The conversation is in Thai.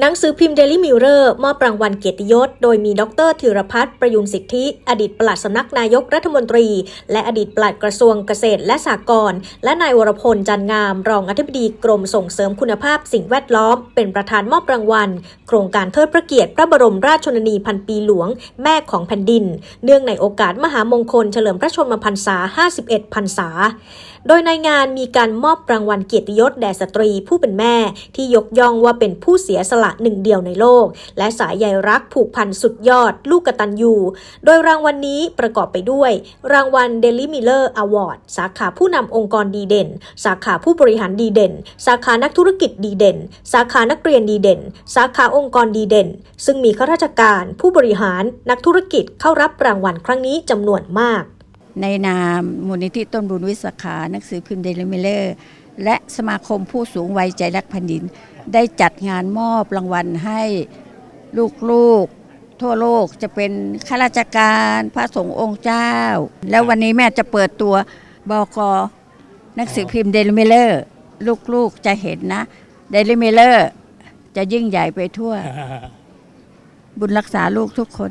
หนังสือพิมพ์เดลิมิ r เ o อร์มอบรางวัลเกียรติยศ โดยมีดรธีรพัฒน์ประยุนสิทธิ อดีตปลัดสำนักนายกรัฐมนตรี และอดีตปลัดกระทรวงเกษตรและสหกรณ์และนายวรพลจันงาม รองอธิบดีกรมส่งเสริมคุณภาพสิ่งแวดล้อม เป็นประธานมอบรางวัล โครงการเทิดพระเกียรติพระบรมราชชนนีพันปีหลวง แม่ของแผ่นดิน เนื่องในโอกาสมหามงคลเฉลิมพระชนมพรรษา 51 พรรษาโดยในงานมีการมอบรางวัลเกียรติยศแด่สตรีผู้เป็นแม่ ที่ยกย่องว่าเป็นผู้เสียสละหนึ่งเดียวในโลก และสายใยรักผูกพันสุดยอด ลูกกตัญญูโดยรางวัลนนี้ประกอบไปด้วย รางวัล Daily Miller Award สาขาผู้นำองค์กรดีเด่น สาขาผู้บริหารดีเด่น สาขานักธุรกิจดีเด่น สาขานักเรียนดีเด่น สาขาองค์กรดีเด่น ซึ่งมีข้าราชการ ผู้บริหารนักธุรกิจเข้ารับรางวัลครั้งนี้จำนวนมาก ในนามมูลนิธิต้นบุญวิสาขาหนังสือพิมพ์เดลิมิเลอร์ และสมาคมผู้สูงวัยใจรักแผ่นดิน ได้จัดงานมอบรางวัลให้ลูกๆ ทั่วโลกจะเป็นข้าราชการพระสงฆ์องค์เจ้า แล้ววันนี้แม่จะเปิดตัวบกหนังสือพิมพ์เดลิมิเลอร์ ลูกๆจะเห็นนะเดลิมิเลอร์จะยิ่งใหญ่ไปทั่ว บุญรักษาลูกทุกคน